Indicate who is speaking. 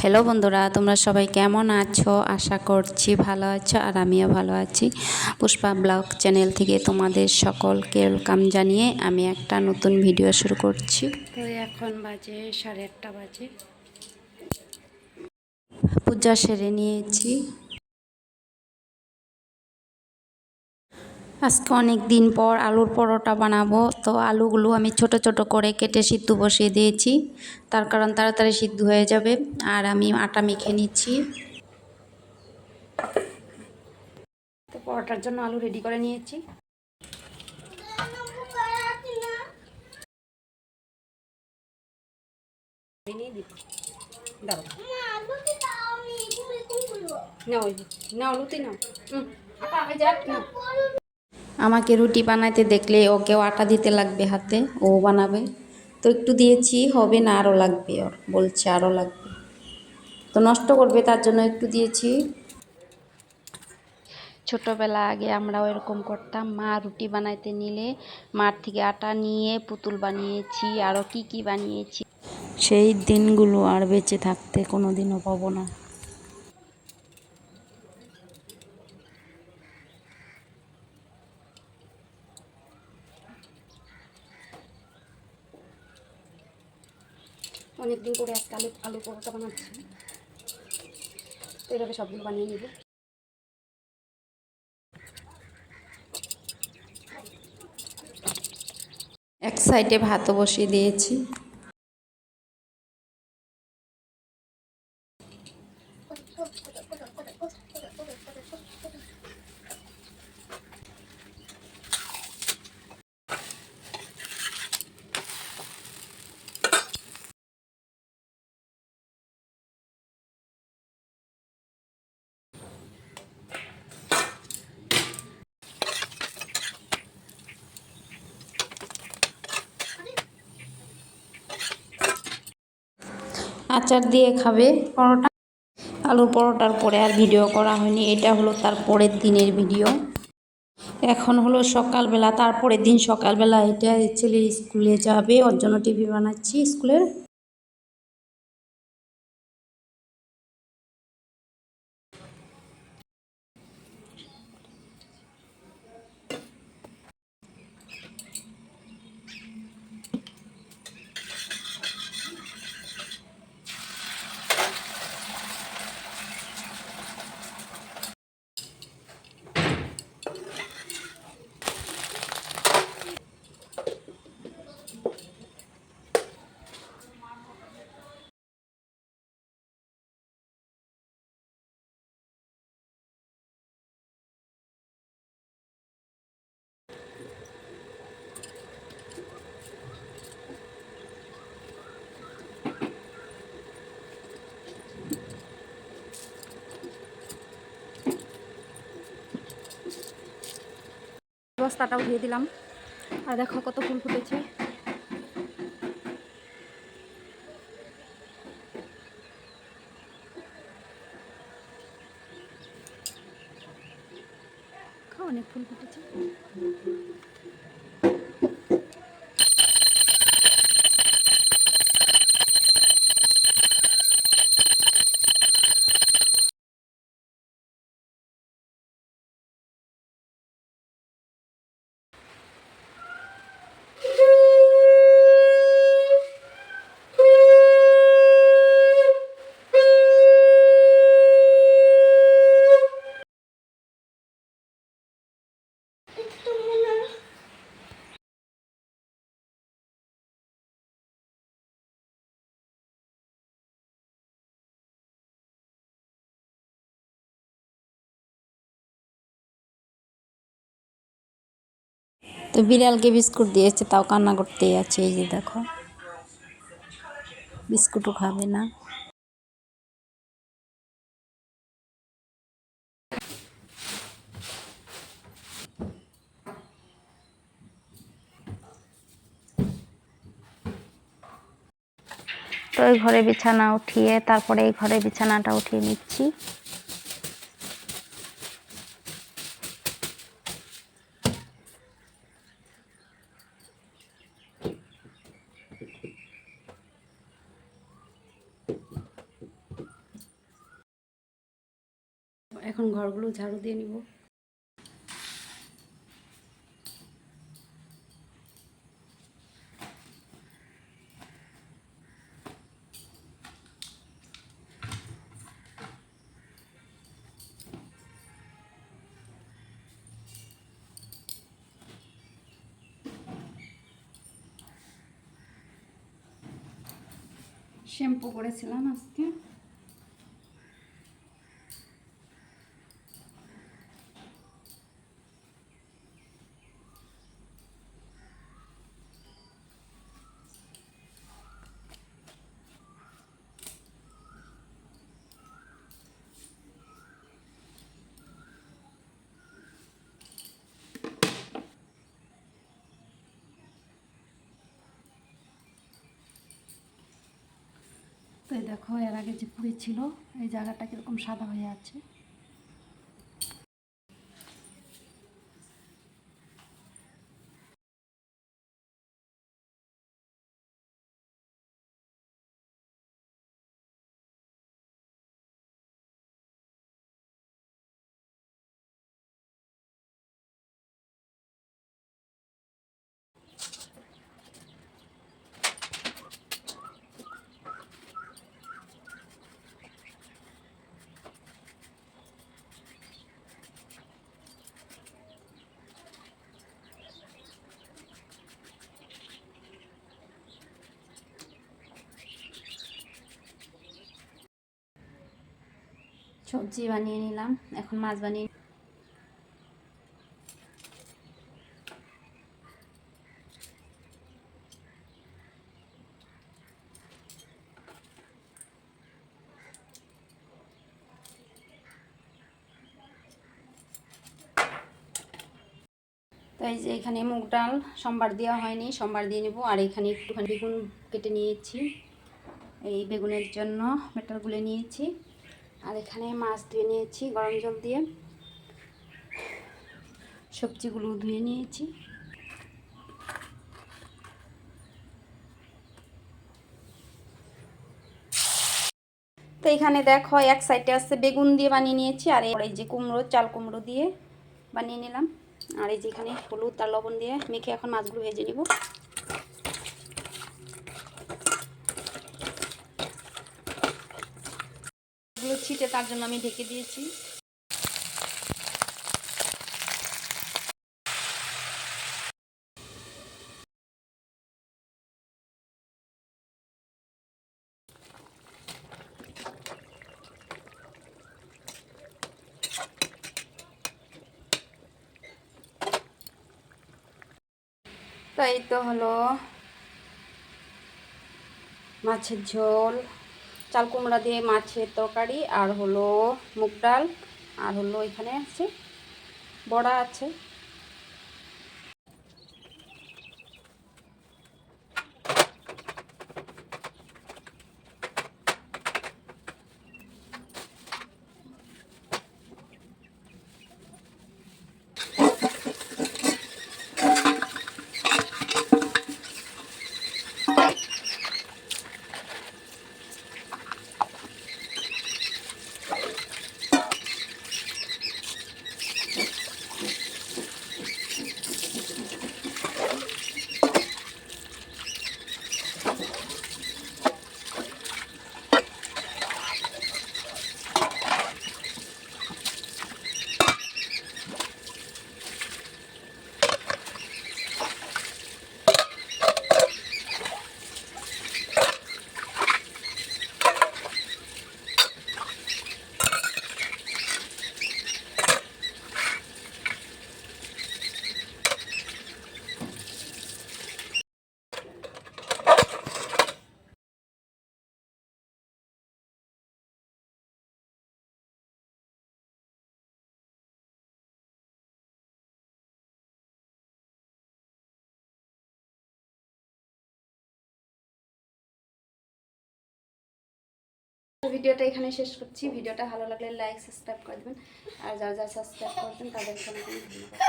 Speaker 1: Hello বন্ধুরা তোমরা সবাই কেমন আছো? আশা করছি ভালো আছো আর আমিও ভালো আছি। পুষ্পা ব্লগ চ্যানেল থেকে তোমাদের সকলকে ওয়েলকাম জানিয়ে আমি একটা নতুন ভিডিও শুরু করছি। তো এখন বাজে সাড়ে আটটা বাজে। পূজা সেরে নিয়েছি। আজকে অনেক দিন পর আলুর পরোটা বানাবো। তো আলুগুলো আমি ছোট ছোট করে কেটে সিদ্ধ বসিয়ে দিয়েছি। তার কারণ তাড়াতাড়ি সিদ্ধ হয়ে যাবে। আর আমি আটা মেখে নিচ্ছি। তো পরোটার জন্য আলু রেডি করে নিয়েছি। দাও নাও নাও লুতি নাও। আটা আমি যাক না আমাকে রুটি বানাইতে দেখলে ওকেও আটা দিতে লাগবে হাতে ও বানাবে। তো একটু দিয়েছি হবে না আরও লাগবে ওর বলছে আরও লাগবে। তো নষ্ট করবে তার জন্য একটু দিয়েছি। ছোটোবেলা আগে আমরাও এরকম করতাম মা রুটি বানাইতে নিলে মার থেকে আটা নিয়ে পুতুল বানিয়েছি আরও কি কি বানিয়েছি। সেই দিনগুলো আর বেঁচে থাকতে কোনো দিনও পাবো না। অনেক দিন করে একটা আলু আলু পরোটা বানাচ্ছি। তো এইভাবে সবগুলো বানিয়ে নিব। এক সাইডে ভাতও বসিয়ে দিয়েছি। আচার দিয়ে খাবে পরোটা। আলুর পরোটার পরে আর ভিডিও করা হয়নি, এটা হলো তার পরের দিনের ভিডিও। এখন হলো সকালবেলা, তারপরের দিন সকালবেলা এটা ছেলে স্কুলে যাবে, ওর জন্য টিভি বানাচ্ছি স্কুলের।
Speaker 2: বস্তাটাও দিয়ে দিলাম। আর দেখো কত ফুল ফুটেছে। অনেক ফুল ফুটেছে।
Speaker 1: তো বিড়ালকে বিস্কুট দিয়েছে তাও কান্না করতেই আছে, এই যে দেখো। বিস্কুটও খাবে না। তো এই ঘরে বিছানা উঠিয়ে, তারপরে এই ঘরে বিছানাটা উঠিয়ে নিচ্ছি। এখন ঘরগুলো ঝাড়ু দিয়ে নিব। শ্যাম্পু করেছিলাম আজকে। তো এই দেখো এর আগে যে পুড়ে ছিল এই জায়গাটা কীরকম সাদা হয়ে আছে। সবজি বানিয়ে নিলাম। এখন মাছ বানিয়ে তো এই যে এখানে মুগ ডাল, সোমবার দেওয়া হয়নি, সোমবার দিয়ে নেব। আর এখানে একটুখানি বেগুন কেটে নিয়েছি। এই বেগুনের জন্য বেটার গুলে নিয়েছি। আর এখানে মাছ ধুয়ে নিয়েছি, গরম জল দিয়ে। সবজিগুলো ধুয়ে নিয়েছি। তো এখানে দেখো, এক সাইডে আছে বেগুন দিয়ে বানিয়ে নিয়েছি, আর এই যে কুমড়ো, চাল কুমড়ো দিয়ে বানিয়ে নিলাম। আর এই যেখানে হলুদ আর লবণ দিয়ে মেখে এখন মাছগুলো ভেজে নিব। এগুলো ছিটে তার জন্য আমি ঢেকে দিয়েছি। তাই তো হলো মাছের ঝোল। চাল কুমড়া দিয়ে মাছের তরকারি, আর হলো মুগ ডাল, আর হলো এখানে আছে বড়া আছে। ভিডিওটা এখানে শেষ করছি। ভিডিওটা ভালো লাগলে লাইক সাবস্ক্রাইব করে দেবেন। আর যারা যারা সাবস্ক্রাইব করবেন তাদের অনেক ধন্যবাদ।